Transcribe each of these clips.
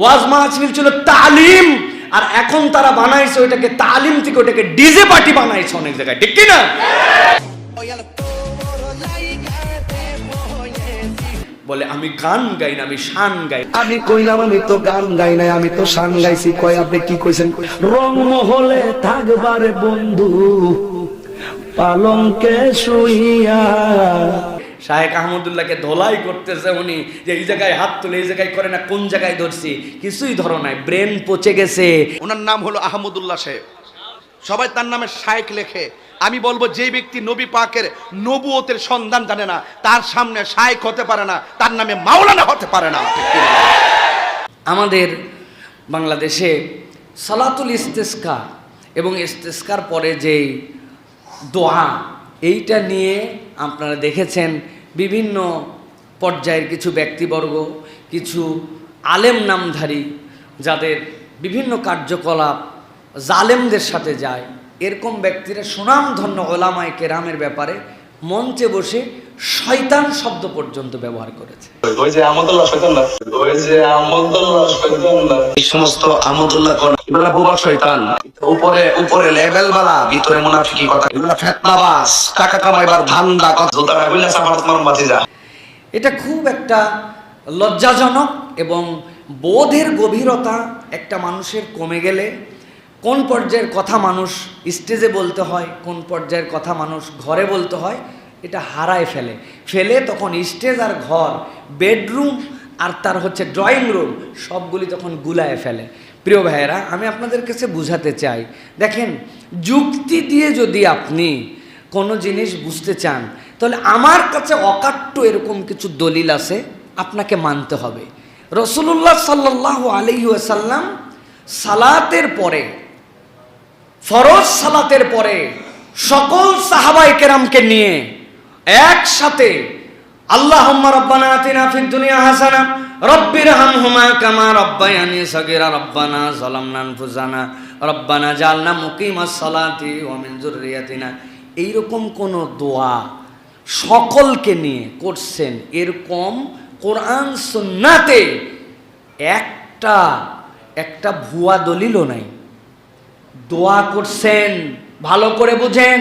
ওয়াজ মাহফিল ছিল তালিম, আর এখন তারা বানাইছে ওইটাকে তালিম থেকে ওটাকে ডিজে পার্টি বানাইছে অনেক জায়গায়। ঠিক কি না বলে, আমি গান গাই না, আমি শান গাই। আমি কইলাম, আমি তো গান গাই নাই, আমি তো শান গাইছি। কয়, আপনি কি কইছেন? রং মহলে থাকবারে বন্ধু, পালঙ্কে শুইয়া শাহেক আহমদুল্লাহকে ধোলাই করতেছে উনি যে এই জায়গায় হাত তুলে এই জায়গায় করে না কোন জায়গায় ধরছি? কিছুই ধরো নাই ব্রেন পচে গেছে। ওনার নাম হলো আহমদুল্লাহ সাহেব। সবাই তার নামে শায়েক লেখে। আমি বলব যে ব্যক্তি নবী পাকের নবুয়তের সন্ধান জানে না তার সামনে শায়েক হতে পারে না তার নামে মাওলানা হতে পারে না? আমাদের বাংলাদেশে সালাতুল ইস্তেস্কা এবং ইস্তেস্কার পরে যেই দোয়া এইটা নিয়ে আপনারা দেখেছেন বিভিন্ন পর্যায়ের কিছু ব্যক্তিবর্গ, কিছু আলেম নামধারী যাদের বিভিন্ন কার্যকলাপ জালেমদের সাথে যায়। এরকম ব্যক্তিরা সুনামধন্য ওলামায় কেরামের ব্যাপারে মঞ্চে বসে শয়তান শব্দ পর্যন্ত ব্যবহার করেছে। ওই যে আমদুল্লাহ শয়তান না? ওই যে আমদুল্লাহ শয়তান না? এই সমস্ত আমদুল্লাহ কোন? এগুলা বোবা শয়তান। উপরে উপরে লেভেল বালা ভিতরে মুনাফিকি কথা। এগুলা ফেতনাবাজ টাকা কামাইবার ধান্দা কথা। জোতা রাখবিল্লা সাফারাত মারুম বাতি যা। এটা খুব একটা লজ্জাজনক এবং বোধের গভীরতা একটা মানুষের কমে গেলে কোন পর্যায়ের কথা মানুষ স্টেজে বলতে হয় কোন পর্যায়ের কথা মানুষ ঘরে বলতে হয় এটা হারায় ফেলে। ফেলে তখন স্টেজ আর ঘর বেডরুম আর তার হচ্ছে ড্রয়িং রুম সবগুলি তখন গুলায় ফেলে। প্রিয় ভাইয়েরা, আমি আপনাদের কাছে বুঝাতে চাই, দেখেন, যুক্তি দিয়ে যদি আপনি কোনো জিনিস বুঝতে চান, তাহলে আমার কাছে অকাট্য এরকম কিছু দলিল আছে, আপনাকে মানতে হবে। রসুল্লাহ সাল্লাহ আলহিউসাল্লাম সালাতের পরে, ফরজ সালাতের পরে সকল সাহাবাই কেরামকে নিয়ে একসাথে আল্লাহ রব্বানা আতিনা ফিদ দুনিয়া হাসানা, রব্বির হামহুমা কামা রব্বায়ানি সগীরা, রব্বানা যালামনা আনফুসানা, রব্বানা জালনা মুকিমাস সালাতি ওয়া মিন যুররিয়াতিনা। এইরকম কোন দোয়া সকলকে নিয়ে করছেন এরকম কোরআন সুন্নাতে একটা একটা ভুয়া দলিলও নাই। দোয়া করছেন, ভালো করে বুঝেন।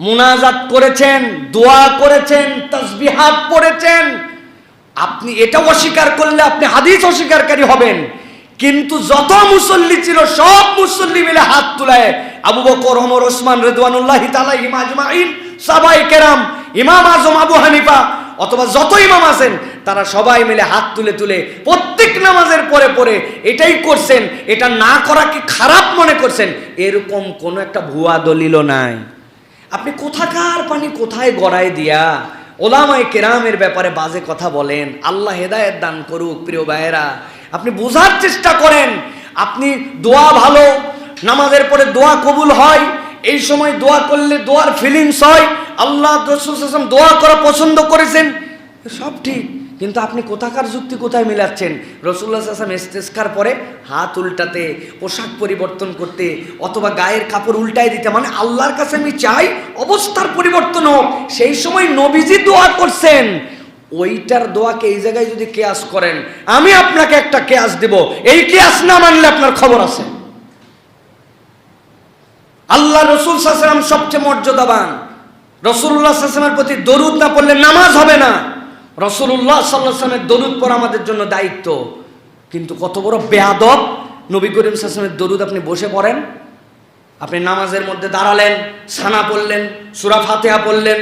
মুনাজাত করেছেন, দোয়া করেছেন, তসবিহাত পড়েছেন। আপনি এটা অস্বীকার করলে আপনি হাদিস অস্বীকারকারী হবেন। কিন্তু যত মুসল্লি ছিল, সব মুসল্লি মিলে হাত তুলায় আবু বকর, ওমর, ওসমান রেদওয়ানুল্লাহ তালাইহিম আজমাইন, সাবাই কেরাম, ইমাম আজম, আবু হানিফা, অথবা যত ইমাম আছেন, তারা সবাই মিলে হাত তুলে তুলে প্রত্যেক নামাজের পরে পরে এটাই করছেন। এটা না করা কি খারাপ মনে করছেন? এরকম কোনো একটা ভুয়া দলিলও নাই। আপনি কোথাকার পানি কোথায় গড়ায় দিয়া ওলামায় কেরামের ব্যাপারে বাজে কথা বলেন, আল্লাহ হেদায়ত দান করুক, প্রিয় ভাইয়েরা। আপনি বোঝার চেষ্টা করেন, আপনি দোয়া ভালো, নামাজের পরে দোয়া কবুল হয়, এই সময় দোয়া করলে দোয়ার ফিলিংস হয়, আল্লাহ দোয়া করা পছন্দ করেছেন, সব ঠিক। কিন্তু আপনি কোথাকার যুক্তি কোথায় মিলাচ্ছেন? রসুল্লাহ আসলাম ইস্তেস্কার পরে হাত উল্টাতে, পোশাক পরিবর্তন করতে, অথবা গায়ের কাপড় উল্টাই দিতে মানে আল্লাহর কাছে আমি চাই অবস্থার পরিবর্তন হোক। সেই সময় নবীজি দোয়া করছেন। ওইটার দোয়াকে এই জায়গায় যদি কেয়াস করেন, আমি আপনাকে একটা কেয়াস দেব। এই কেয়াস না মানলে আপনার খবর আছে। আল্লাহ রসুল সাল্লাম সবচেয়ে মর্যাদাবান। রসুল্লাহ সাল্লামের প্রতি দরুদ না পড়লে নামাজ হবে না। রসুল্লাহ সাল্লাহামের দরুদ পর আমাদের জন্য দায়িত্ব। কিন্তু কত বড় বেয়াদব নবী করিম সাল্লামের দরুদ আপনি বসে পড়েন, আপনি নামাজের মধ্যে দাঁড়ালেন, সানা পড়লেন, সুরা ফাতেহা পড়লেন,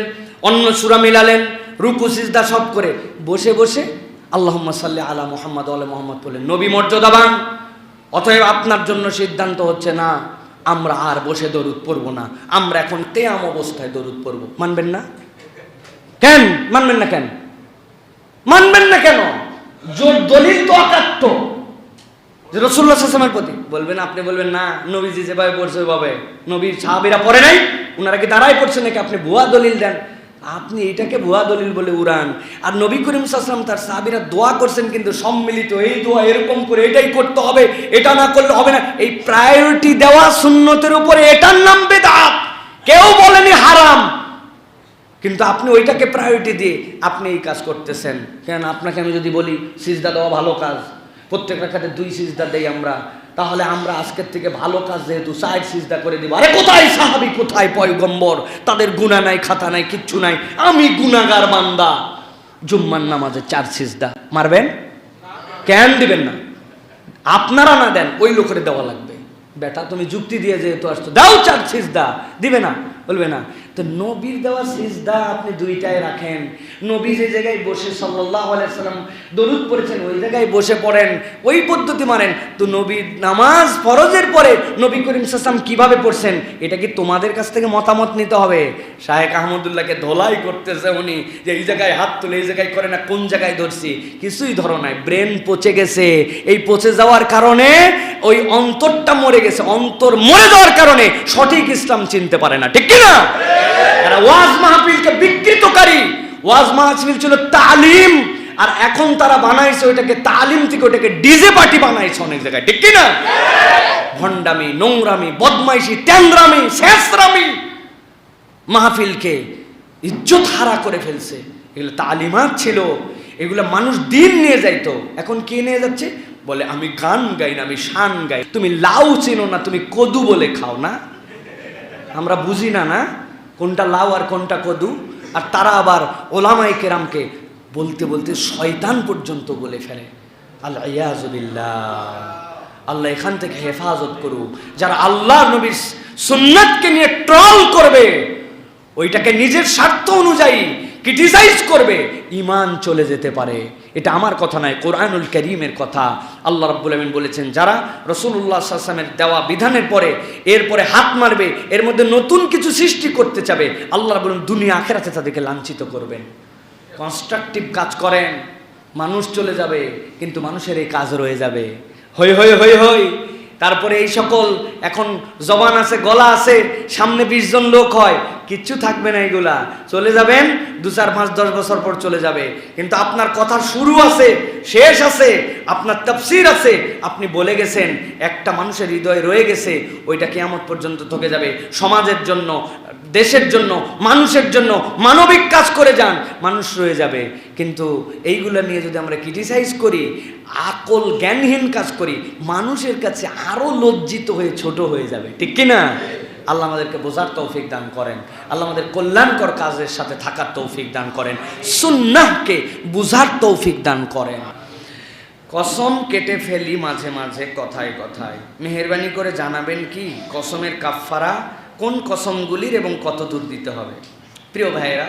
অন্য সুরা মিলালেন, রুকু, সিজদা সব করে বসে বসে আল্লাহ সাল্লি আলা মোহাম্মদ আল্লাহ মোহাম্মদ বললেন নবী মর্যাদাবান, অতএব আপনার জন্য সিদ্ধান্ত হচ্ছে না, আমরা আর বসে দরুদ পড়ব না, আমরা এখন তেয়াম অবস্থায় দরুদ পড়ব। মানবেন না? কেন? মানবেন না কেন? মানবেন না কেন? জোর দলিল তো অকাট্য। যে রসুল্লাহ প্রতি বলবেন আপনি বলবেন না নবীজি যেভাবে পড়ছে ওইভাবে। নবীর সাহাবিরা পড়ে নাই ওনারা কি দাঁড়াই পড়ছে নাকি আপনি ভুয়া দলিল দেন? আপনি এটাকে ভুয়া দলিল বলে উড়ান। আর নবী করিম সাসলাম তার সাহাবিরা দোয়া করছেন কিন্তু সম্মিলিত এই দোয়া এরকম করে এটাই করতে হবে এটা না করলে হবে না। এই প্রায়োরিটি দেওয়া সুন্নতের উপরে এটার নাম বেদাত। কেউ বলেনি হারাম। কিন্তু আপনি ওইটাকে প্রায়োরিটি দিয়ে আপনি এই কাজ করতেছেন। কেন আপনাকে আমি যদি বলি, সিজদা দেওয়া ভালো কাজ, প্রত্যেক রাখাতে দুই সিজদা দেই আমরা, তাহলে আমরা আজকের থেকে ভালো কাজ যেহেতু সাইড সিজদা করে দিব। আরে কোথায় সাহাবি, কোথায় পয়গম্বর? তাদের গুণা নাই, খাতা নাই, কিচ্ছু নাই। আমি গুনাগার বান্দা। জুম্মার নামাজে চার সিজদা। মারবেন? কেন দিবেন না? আপনারা না দেন, ওই লোকের দেওয়া লাগবে। বেটা, তুমি যুক্তি দিয়ে যেহেতু আসছো, দাও চার সিজদা। দিবে না, বলবে না। তো নবীর দেওয়া সিজদা আপনি দুইটায় রাখেন। নবী যে জায়গায় বসে সাল্লাহ আলাইসাল্লাম দরুদ পড়েছেন, ওই জায়গায় বসে পড়েন, ওই পদ্ধতি মানেন। তো নবীর নামাজ ফরজের পরে নবী করিম সাসাম কীভাবে পড়ছেন, এটা কি তোমাদের কাছ থেকে মতামত নিতে হবে? শাহেক আহমদুল্লাহকে ধোলাই করতেছে উনি যে এই জায়গায় হাত তুলে এই জায়গায় করে না, কোন জায়গায় ধরছি? কিছুই ধরো নাই, ব্রেন পচে গেছে। এই পচে যাওয়ার কারণে ওই অন্তরটা মরে গেছে, অন্তর মরে যাওয়ার কারণে সঠিক ইসলাম চিনতে পারে না, ঠিক কি এরা ওয়াজ মাহফিলকে বিকৃতকারী। ওয়াজ মাহফিল ছিল তালিম, আর এখন তারা বানাইছে ওইটাকে তালিম থেকে ওটাকে ডিজে পার্টি বানাইছে অনেক জায়গায়। ঠিক কি না ভণ্ডামি, নোংরামি, বদমাইশি, ট্যাংরামি, শেষরামি মাহফিলকে ইজ্জত হারা করে ফেলছে। এগুলো তালিমাত ছিল, এগুলো মানুষ দিন নিয়ে যাইতো। এখন কে নিয়ে যাচ্ছে? বলে, আমি গান গাই না, আমি শান গাই। তুমি লাউ চেনো না, তুমি কদু বলে খাও না। আমরা বুঝি না না? কোনটা লাউ আর কোনটা কদু? আর তারা আবার ওলামাই কেরামকে বলতে বলতে শয়তান পর্যন্ত বলে ফেলে। আল্লাহ আল্লাহ এখান থেকে হেফাজত করুক। যারা আল্লাহ নবীর সুন্নাতকে নিয়ে ট্রল করবে, ওইটাকে নিজের স্বার্থ অনুযায়ী ক্রিটিসাইজ করবে ইমান চলে যেতে পারে। এটা আমার কথা নয়, কোরআনুল করিমের কথা। আল্লাহ রাব্বুল আমিন বলেছেন, যারা রসুল্লাহ আসলামের দেওয়া বিধানের পরে এরপরে হাত মারবে, এর মধ্যে নতুন কিছু সৃষ্টি করতে চাবে, আল্লাহ বলেন দুনিয়া আখেরাতে তাদেরকে লাঞ্ছিত করবেন। কনস্ট্রাকটিভ কাজ করেন, মানুষ চলে যাবে, কিন্তু মানুষের এই কাজ রয়ে যাবে। হই হই হই হই তারপরে এই সকল, এখন জবান আছে, গলা আছে, সামনে বিশ জন লোক হয় কিচ্ছু থাকবে না এগুলা। চলে যাবেন, দু চার পাঁচ, দশ বছর পর চলে যাবে। কিন্তু আপনার কথা শুরু আছে, শেষ আছে, আপনার তফসির আছে। আপনি বলে গেছেন, একটা মানুষের হৃদয়ে রয়ে গেছে, ওইটা কেয়ামত পর্যন্ত থেকে যাবে। সমাজের জন্য, দেশের জন্য, মানুষের জন্য, মানবিক কাজ করে যান, মানুষ রয়ে যাবে। কিন্তু এইগুলো নিয়ে যদি আমরা ক্রিটিসাইজ করি, আকল জ্ঞানহীন কাজ করি, মানুষের কাছে আরও লজ্জিত হয়ে ছোট হয়ে যাবে। ঠিক কি না আল্লাহ আমাদেরকে বোঝার তৌফিক দান করেন। আল্লাহ আমাদের কল্যাণকর কাজের সাথে থাকার তৌফিক দান করেন। সুন্নাহকে বুঝার তৌফিক দান করেন। কসম কেটে ফেলি মাঝে মাঝে কথায় কথায়। মেহরবানি করে জানাবেন কি, কসমের কাফফারা কোন কসমগুলির এবং কত দূর দিতে হবে? প্রিয় ভাইয়েরা,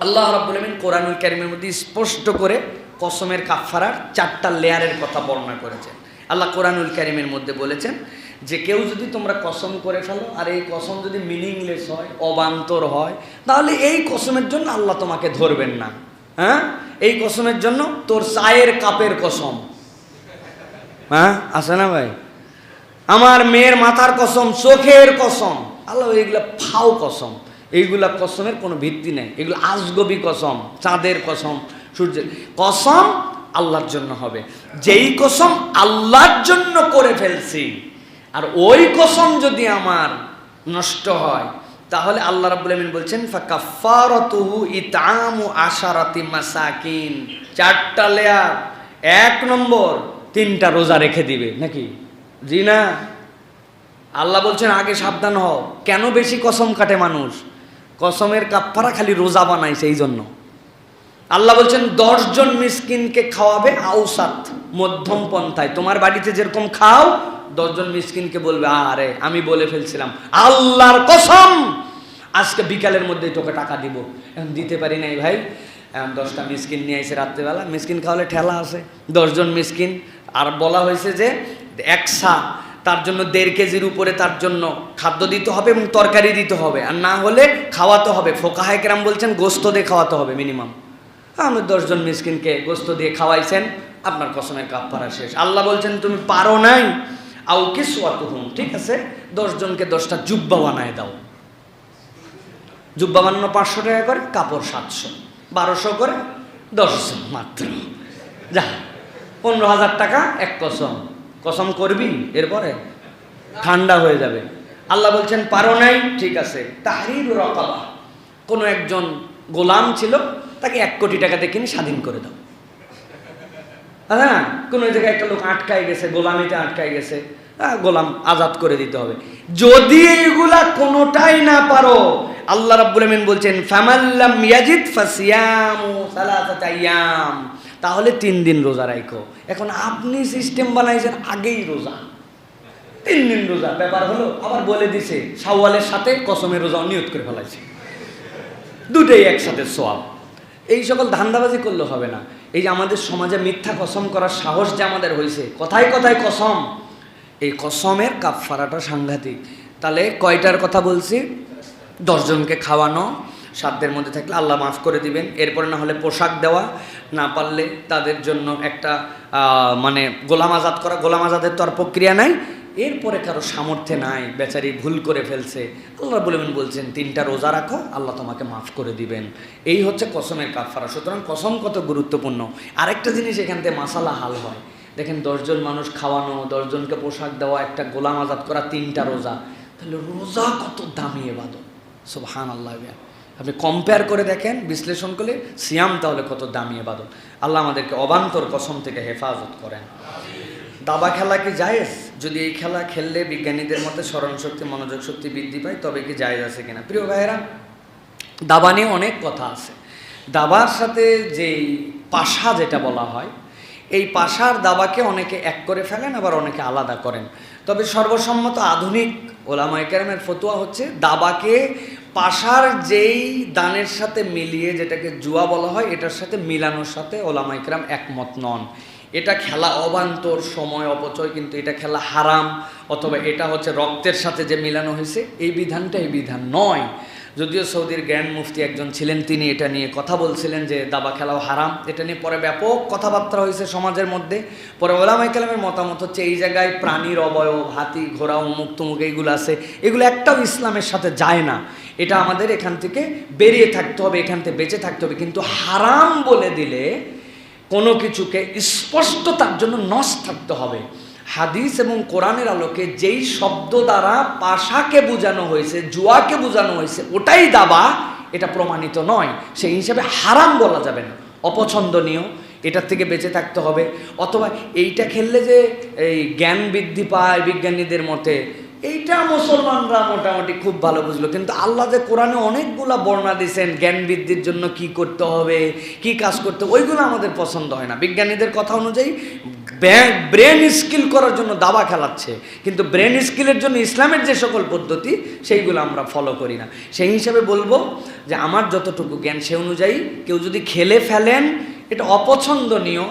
আল্লাহ রাব্বুল আমিন কোরআনুল কারিমের মধ্যে স্পষ্ট করে কসমের কাফফারার চারটা লেয়ারের কথা বর্ণনা করেছেন। আল্লাহ কোরআনুল কারিমের মধ্যে বলেছেন যে কেউ যদি তোমরা কসম করে ফেলো, আর এই কসম যদি মিনিংলেস হয়, অবান্তর হয়, তাহলে এই কসমের জন্য আল্লাহ তোমাকে ধরবেন না। হ্যাঁ? এই কসমের জন্য তোর চায়ের কাপের কসম। হ্যাঁ? আছে না ভাই? আমার মেয়ের মাথার কসম, চোখের কসম। আল্লাহ এইগুলা ফাও কসম। এইগুলা কসমের কোনো ভিত্তি নেই। এগুলো আজগবি কসম, চাঁদের কসম, সূর্যের। কসম আল্লাহর জন্য হবে। যেই কসম আল্লাহর জন্য করে ফেলছি আর ওই কসম যদি আমার নষ্ট হয়, তাহলে আল্লাহ রাব্বুল আমিন বলছেন ফাকাফারাতুহু ইতআমু আশারাতি মাসাকিন। চারটা লেয়ার, এক নম্বর, তিনটা রোজা রেখে দিবে, নাকি? জি না আল্লাহ বলছেন, আগে সাবধান হও। কেন বেশি কসম কাটে মানুষ? কসমের কাপ্পারা খালি রোজা বানায় সেই জন্য আল্লাহ বলছেন, দশজন মিসকিনকে খাওয়াবে আউসাত মধ্যম পন্থায়। তোমার বাড়িতে যেরকম খাও, দশজন মিসকিনকে বলবে, আরে, আমি বলে ফেলছিলাম। আল্লাহর কসম! আজকে বিকালের মধ্যেই তোকে টাকা দিব। এখন দিতে পারি নাই ভাই। এখন দশটা মিসকিন নিয়ে এসে রাত্রেবেলা। মিসকিন খাওয়ালে ঠেলা আছে। দশজন মিসকিন। আর বলা হয়েছে যে একসা তার জন্য দেড় কেজির উপরে তার জন্য খাদ্য দিতে হবে এবং তরকারি দিতে হবে। আর না হলে খাওয়াতে হবে। ফোকাহাইকরাম বলছেন, গোস্ত দিয়ে খাওয়াতে হবে মিনিমাম। আমি দশজন মিসকিনকে গোস্ত দিয়ে খাওয়াইছেন, আপনার কসমের কাপ পারা শেষ। আল্লাহ বলছেন, তুমি পারো নাই? আউ কে হুম ঠিক আছে, দশজনকে দশটা জুব্বা বানায় দাও। জুব্বা বানানো পাঁচশো টাকা করে, কাপড় সাতশো। বারোশো করে, দশজন মাত্র। যা, পনেরো হাজার টাকা, এক কসম। কসম করবি? এরপরে ঠান্ডা হয়ে যাবে। আল্লাহ বলছেন, পারো নাই? ঠিক আছে। তাহরির রকাবা। কোনো একজন গোলাম ছিল তাকে এক কোটি টাকাতে কিনে স্বাধীন করে দাও। হ্যাঁ কোনো জায়গায় একটা লোক আটকায় গেছে গোলামিতে আটকায় গেছে হ্যাঁ, গোলাম আজাদ করে দিতে হবে। যদি এইগুলা কোনোটাই না পারো আল্লাহ রাব্বুল আমিন বলছেন ফামাল্লাম ইয়াজিদ ফাসিয়ামু সালাসাতা আইয়াম তাহলে তিন দিন রোজা রাখো। এখন আপনি সিস্টেম বানাইছেন আগেই রোজা। তিন দিন রোজা ব্যাপার হলো আবার বলে দিছে শাওয়ালের সাথে কসমের রোজা নিয়ত করে ফেলাইছে। দুটোই একসাথে সোয়াব। এই সকল ধান্দাবাজি করলে হবে না। এই যে আমাদের সমাজে মিথ্যা কসম করার সাহস যে আমাদের হয়েছে, কথায় কথায় কসম। এই কসমের কাফফারাটা সাংঘাতিক। তাহলে কয়টার কথা বলছি? দশজনকে খাওয়ানো, সাধ্যের মধ্যে থাকলে আল্লাহ মাফ করে দিবেন, এরপরে না হলে পোশাক দেওয়া, না পারলে তাদের জন্য একটা মানে গোলাম আজাদ করা। গোলাম আজাদের তো আর প্রক্রিয়া নাই এরপরে কারও সামর্থ্যে নাই, বেচারি ভুল করে ফেলছে। আল্লাহ বলবেন বলছেন, তিনটা রোজা রাখো, আল্লাহ তোমাকে মাফ করে দিবেন। এই হচ্ছে কসমের কাফারা। সুতরাং কসম কত গুরুত্বপূর্ণ। আরেকটা জিনিস এখান থেকে মাসালা হাল হয়। দেখেন, দশজন মানুষ খাওয়ানো, দশজনকে পোশাক দেওয়া, একটা গোলাম আজাদ করা, তিনটা রোজা। তাহলে রোজা কত দামি এবাদত সুবহান আল্লাহ আপনি কম্পেয়ার করে দেখেন, বিশ্লেষণ করলে সিয়াম তাহলে কত দামি এবাদত আল্লাহ আমাদেরকে অবান্তর কসম থেকে হেফাজত করেন। দাবা খেলা কি জায়েজ? যদি এই খেলা খেললে বিজ্ঞানীদের মতে স্মরণ শক্তি, মনোযোগ শক্তি বৃদ্ধি পায়, তবে কি জায়েজ আছে কিনা? প্রিয় ভাইয়েরা, দাবা নিয়ে অনেক কথা আছে। দাবার সাথে যেই পাশা যেটা বলা হয়, এই পাশার দাবাকে অনেকে এক করে ফেলেন, আবার অনেকে আলাদা করেন। তবে সর্বসম্মত আধুনিক ওলামা কেরামের ফতোয়া হচ্ছে, দাবাকে পাশার যেই দানের সাথে মিলিয়ে যেটাকে জুয়া বলা হয়, এটার সাথে মিলানোর সাথে ওলামা ইকরাম একমত নন। এটা খেলা অবান্তর সময়, অপচয়, কিন্তু এটা খেলা হারাম, অথবা এটা হচ্ছে রক্তের সাথে যে মিলানো হয়েছে, এই বিধানটা এই বিধান নয়। যদিও সৌদির গ্র্যান্ড মুফতি একজন ছিলেন, তিনি এটা নিয়ে কথা বলছিলেন যে দাবা খেলাও হারাম। এটা নিয়ে পরে ব্যাপক কথাবার্তা হয়েছে সমাজের মধ্যে। পরে ওলামাই কালামের মতামত হচ্ছে, এই জায়গায় প্রাণীর অবয়ব, হাতি, ঘোড়া, উমুক, তুমুক এইগুলো আছে। এগুলো একটাও ইসলামের সাথে যায় না। এটা আমাদের এখান থেকে বেরিয়ে থাকতে হবে, এখান থেকে বেঁচে থাকতে হবে। কিন্তু হারাম বলে দিলে কোনো কিছুকে স্পষ্ট তার জন্য নস থাকতে হবে। হাদিস এবং কোরআনের আলোকে যেই শব্দ দ্বারা পাশাকে বোঝানো হয়েছে, জুয়াকে বোঝানো হয়েছে, ওটাই দাবা, এটা প্রমাণিত নয়। সেই হিসাবে হারাম বলা যাবে না। অপছন্দনীয়, এটার থেকে বেঁচে থাকতে হবে। অথবা এইটা খেললে যে এই জ্ঞান বৃদ্ধি পায় বিজ্ঞানীদের মতে এইটা মুসলমানরা মোটামুটি খুব ভালো বুঝলো। কিন্তু আল্লাহ যে কোরআনে অনেকগুলা বর্ণনা দিয়েছেন জ্ঞান বৃদ্ধির জন্য কি করতে হবে, কি কাজ করতে হবে, ওইগুলো আমাদের পছন্দ হয় না। বিজ্ঞানীদের কথা অনুযায়ী ব্রেন স্কিল করার জন্য দাবা খেলাচ্ছে। কিন্তু ব্রেন স্কিলের জন্য ইসলামের যে সকল পদ্ধতি, সেইগুলো আমরা ফলো করি না। সেই হিসাবে বলব যে আমার যতটুকু জ্ঞান, সে অনুযায়ী কেউ যদি খেলে ফেলেন, এটা অপছন্দনীয়,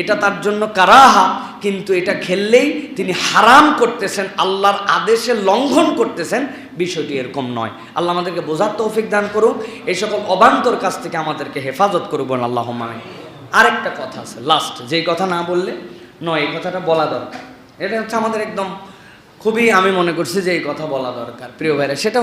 এটা তার জন্য কারাহা কিন্তু এটা খেললেই তিনি হারাম করতেছেন, আল্লাহর আদেশে লঙ্ঘন করতেছেন, বিষয়টি এরকম নয়। আল্লাহ আমাদেরকে বোঝার তৌফিক দান করুক, এই সকল অবান্তর কাছ থেকে আমাদেরকে হেফাজত করুক আল্লাহ মামিন আরেকটা কথা আছে লাস্ট যেই কথা না বললে, নয়, এই কথাটা বলা দরকার। এটা হচ্ছে আমাদের একদম খুবই, আমি মনে করছি যে এই কথা বলা দরকার, প্রিয় ভাইরা। সেটা হচ্ছে